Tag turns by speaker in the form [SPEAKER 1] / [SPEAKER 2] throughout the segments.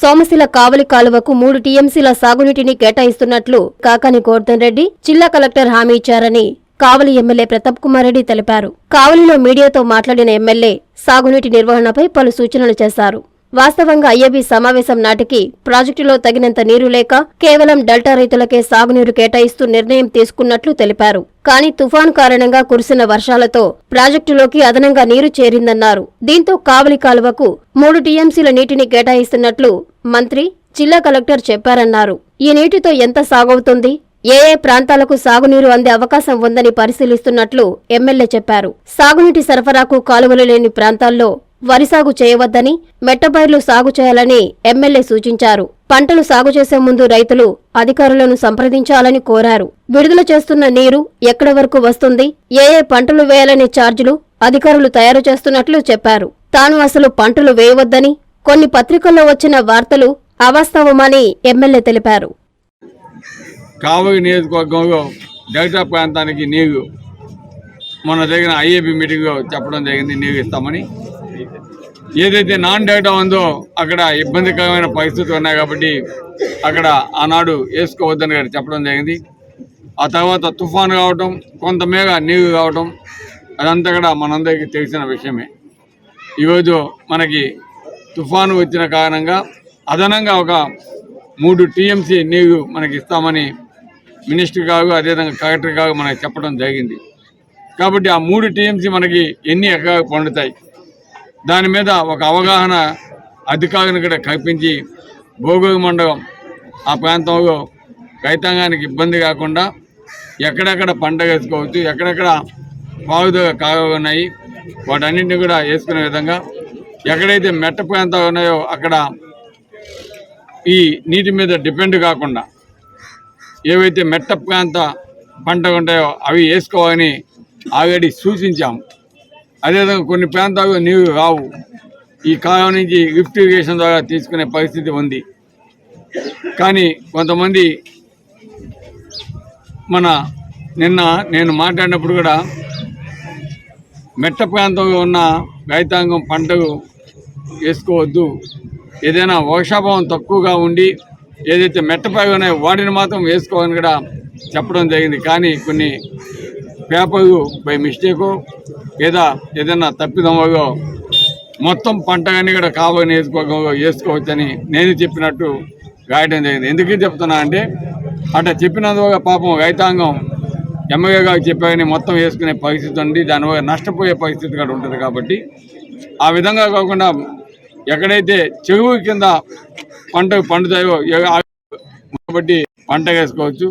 [SPEAKER 1] సోమశిల కావలి కాలువకు మూడు టీఎంసీల సాగునీటిని కేటాయిస్తున్నట్లు కాకాని గోర్ధన్ రెడ్డి జిల్లా కలెక్టర్ హామీ ఇచ్చారని కావలి ఎమ్మెల్యే ప్రతాప్ కుమార్ రెడ్డి తెలిపారు. కావలిలో మీడియాతో మాట్లాడిన ఎమ్మెల్యే సాగునీటి నిర్వహణపై పలు సూచనలు చేశారు. వాస్తవంగా ఐఏబీ సమావేశం నాటికి ప్రాజెక్టులో తగినంత నీరు లేక కేవలం డెల్టా రైతులకే సాగునీరు కేటాయిస్తూ నిర్ణయం తీసుకున్నట్లు తెలిపారు. కానీ తుఫాను కారణంగా కురిసిన వర్షాలతో ప్రాజెక్టులోకి అదనంగా నీరు చేరిందన్నారు. దీంతో కావలి కాలువకు మూడు టీఎంసీల నీటిని కేటాయిస్తున్నట్లు మంత్రి జిల్లా కలెక్టర్ చెప్పారన్నారు. ఈ నీటితో ఎంత సాగవుతుంది? ఏ ఏ ప్రాంతాలకు సాగునీరు అందే అవకాశం ఉందని పరిశీలిస్తున్నట్లు ఎమ్మెల్యే చెప్పారు. సాగునీటి సరఫరాకు కాలువలు లేని ప్రాంతాల్లో వరి సాగు చేయవద్దని మెట్టబైర్లు సాగు చేయాలని ఎమ్మెల్యే సూచించారు. పంటలు సాగు చేసే ముందు రైతులు అధికారులను సంప్రదించాలని కోరారు. విడుదల చేస్తున్న నీరు ఎక్కడి వరకు వస్తుంది ఏ ఏ పంటలు వేయాలనే ఛార్జీలు అధికారులు తయారు చేస్తున్నట్లు చెప్పారు. తాను అసలు పంటలు వేయవద్దని కొన్ని పత్రికల్లో వచ్చిన వార్తలు అవాస్తవమని ఎమ్మెల్యే తెలిపారు.
[SPEAKER 2] కాబోయే నియోజకవర్గంలో డెల్టా ప్రాంతానికి నీరు మొన్న జరిగిన ఐఏబి మీటింగ్లో చెప్పడం జరిగింది నీరు ఇస్తామని. ఏదైతే నాన్ డేటా ఉందో అక్కడ ఇబ్బందికరమైన పరిస్థితులు ఉన్నాయి కాబట్టి అక్కడ ఆనాడు వేసుకోవద్దని గారు చెప్పడం జరిగింది. ఆ తర్వాత తుఫాను కావటం కొంతమేర నీరు కావటం అదంతా కూడా మనందరికీ తెలిసిన విషయమే. ఈరోజు మనకి తుఫాను వచ్చిన కారణంగా అదనంగా ఒక మూడు టీఎంసీ నీరు మనకి ఇస్తామని మినిస్టర్ గారు అదేవిధంగా కలెక్టర్ గారు మనకి చెప్పడం జరిగింది. కాబట్టి ఆ మూడు టీఎంసీ మనకి ఎన్ని ఎకరాలు పండుతాయి? దాని మీద ఒక అవగాహన అధికారులను కూడా కల్పించి భోగోగి మండలం ఆ ప్రాంతంలో రైతాంగానికి ఇబ్బంది కాకుండా ఎక్కడెక్కడ పంట వేసుకోవచ్చు ఎక్కడెక్కడ పావుదల కాలువలు ఉన్నాయి వాటన్నింటినీ కూడా వేసుకునే విధంగా ఎక్కడైతే మెట్ట ప్రాంతాలు ఉన్నాయో అక్కడ ఈ నీటి మీద డిపెండ్ కాకుండా ఏవైతే మెట్ట ప్రాంత పంట ఉంటాయో అవి వేసుకోవాలని ఆల్రెడీ సూచించాము. అదేవిధంగా కొన్ని ప్రాంతాలు నీరు రావు. ఈ కాలం నుంచి లిఫ్ట్ ఇరిగేషన్ ద్వారా తీసుకునే పరిస్థితి ఉంది. కానీ కొంతమంది మన నిన్న నేను మాట్లాడినప్పుడు కూడా మెట్ట ప్రాంతంలో ఉన్న రైతాంగం పంటలు వేసుకోవద్దు. ఏదైనా వర్షాభావం తక్కువగా ఉండి ఏదైతే మెట్టపై ఉన్నాయో వాటిని మాత్రం వేసుకోవాలని కూడా చెప్పడం జరిగింది. కానీ కొన్ని పేపర్లు బై మిస్టేకు లేదా ఏదైనా తప్పిదమో మొత్తం పంట కానీ కూడా కాబోని వేసుకో వేసుకోవచ్చని నేను చెప్పినట్టు గాయడం జరిగింది. ఎందుకు చెప్తున్నా అంటే అట్లా చెప్పినందువల్ల పాపం రైతాంగం ఎమ్మెల్యే గారు మొత్తం వేసుకునే పరిస్థితి ఉంది. దానివల్ల నష్టపోయే పరిస్థితి కూడా ఉంటుంది కాబట్టి ఆ విధంగా కాకుండా ఎక్కడైతే చెరువు కింద పంట పండుతాయో కాబట్టి పంట వేసుకోవచ్చు.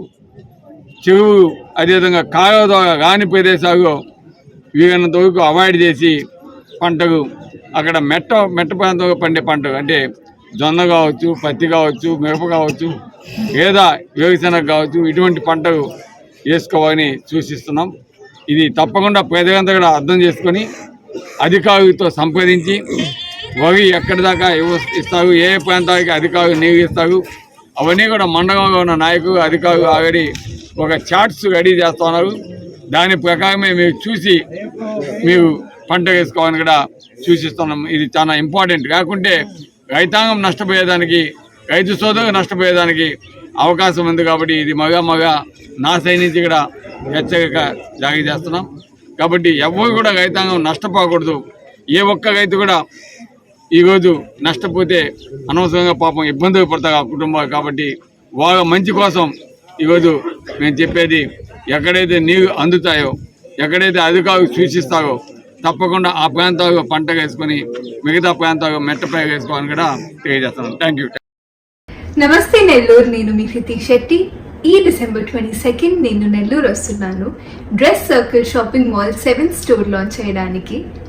[SPEAKER 2] చెరువు అదేవిధంగా కాలువ ద్వారా రాని ప్రదేశాలు వీలైనంత వరకు అవాయిడ్ చేసి పంటకు అక్కడ మెట్ట మెట్ట ప్రాంతంలో పండే పంట అంటే జొన్న కావచ్చు పత్తి కావచ్చు మిరప కావచ్చు లేదా వేరుశనగ కావచ్చు ఇటువంటి పంటలు వేసుకోవాలని సూచిస్తున్నాం. ఇది తప్పకుండా ప్రజలంతా కూడా అర్థం చేసుకొని అధికారులతో సంప్రదించి వరి ఎక్కడి దాకా ఇస్తారు ఏ ఏ ప్రాంతానికి అధికారులు నీరు ఇస్తారు అవన్నీ కూడా మండలంలో ఉన్న నాయకులు అధికారులు ఆల్రెడీ ఒక చార్ట్స్ రెడీ చేస్తున్నారు. దాని ప్రకారమే మీరు చూసి మీరు పంట వేసుకోవాలని కూడా సూచిస్తున్నాం. ఇది చాలా ఇంపార్టెంట్. కాకుంటే రైతాంగం నష్టపోయేదానికి రైతు సోదరు నష్టపోయేదానికి అవకాశం ఉంది కాబట్టి ఇది మగ మగ నా సైడ్ నుంచి కూడా హెచ్చరిక జారీ చేస్తున్నాం. కాబట్టి ఎవరు కూడా రైతాంగం నష్టపోకూడదు. ఏ ఒక్క రైతు కూడా ఈరోజు నష్టపోతే అనవసరంగా పాపం ఇబ్బందులు పడతారు ఆ కుటుంబాలు కాబట్టి వాళ్ళ మంచి కోసం ఈరోజు మేము చెప్పేది ఎక్కడైతే నీరు అందుతాయో ఎక్కడైతే అధికారులు సూచిస్తారో తప్పకుండా ఆ ప్రాంతాల్లో పంట వేసుకొని మిగతా ప్రాంతాల్లో మెట్టపై వేసుకోవాలని కూడా తెలియజేస్తాను థ్యాంక్ యూ
[SPEAKER 3] నమస్తే నెల్లూరు నేను మీ హృతిక్ శెట్టి. ఈ డిసెంబర్ ట్వంటీ సెకండ్ నేను నెల్లూరు వస్తున్నాను. Dress circle shopping mall seven store launch చేయడానికి.